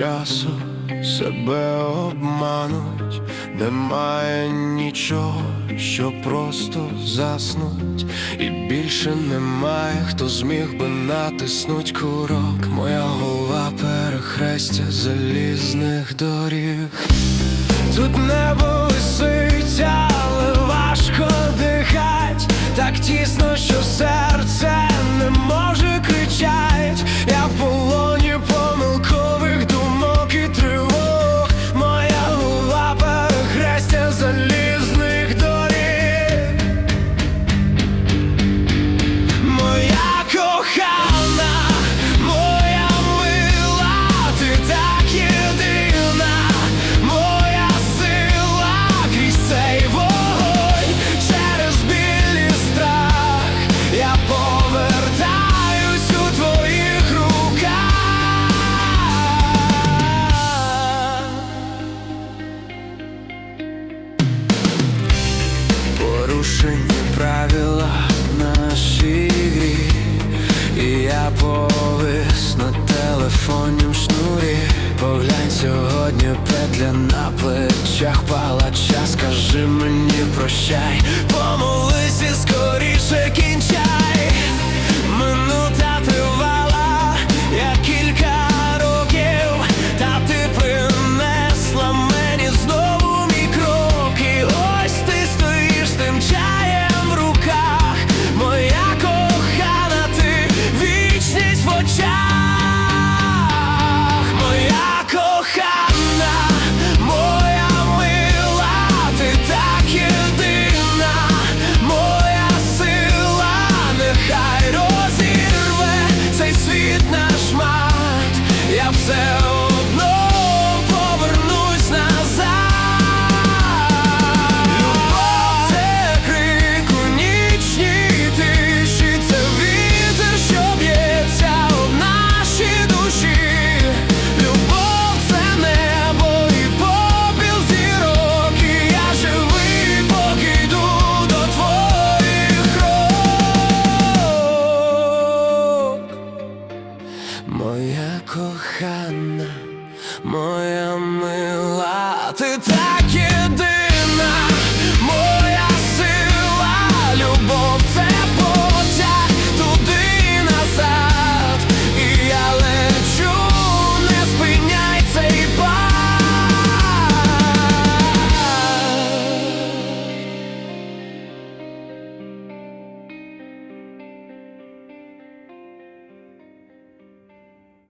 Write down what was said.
часу себе обмануть, немає нічого, що просто заснуть, і більше немає, хто зміг би натиснуть курок. Моя голова перехрестя залізних доріг. Тут небо висить, але важко дихать, так тісно, Порушені правила нашей игры И я повис моя кохана, моя мила, ти так іди.